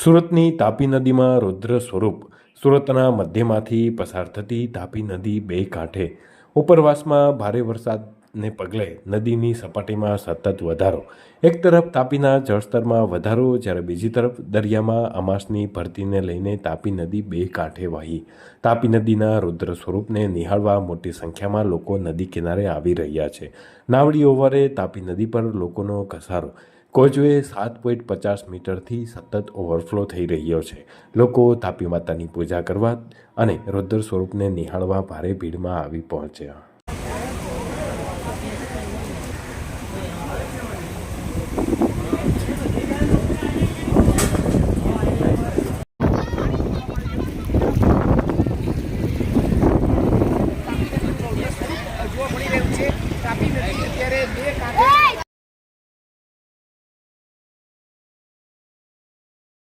સુરતની તાપી નદીમાં રુદ્ર સ્વરૂપ. સુરતના મધ્યમાંથી પસાર થતી તાપી નદી બે કાંઠે. ઉપરવાસમાં ભારે વરસાદને પગલે નદીની સપાટીમાં સતત વધારો. એક તરફ તાપીના જળસ્તરમાં વધારો, જ્યારે બીજી તરફ દરિયામાં અમાસની ભરતીને લઈને તાપી નદી બે કાંઠે વહી. તાપી નદીના રુદ્ર સ્વરૂપને નિહાળવા મોટી સંખ્યામાં લોકો નદી કિનારે આવી રહ્યા છે. નાવડી ઓવરે તાપી નદી પર લોકોનો ઘસારો. કોઝવે સાત પોઈન્ટ પચાસ મીટરથી સતત ઓવરફ્લો થઈ રહ્યો છે. લોકો તાપી માતાની પૂજા કરવા અને રુદ્ર સ્વરૂપને નિહાળવા ભારે ભીડમાં આવી પહોંચ્યા. તાપી નદી અત્યારે બે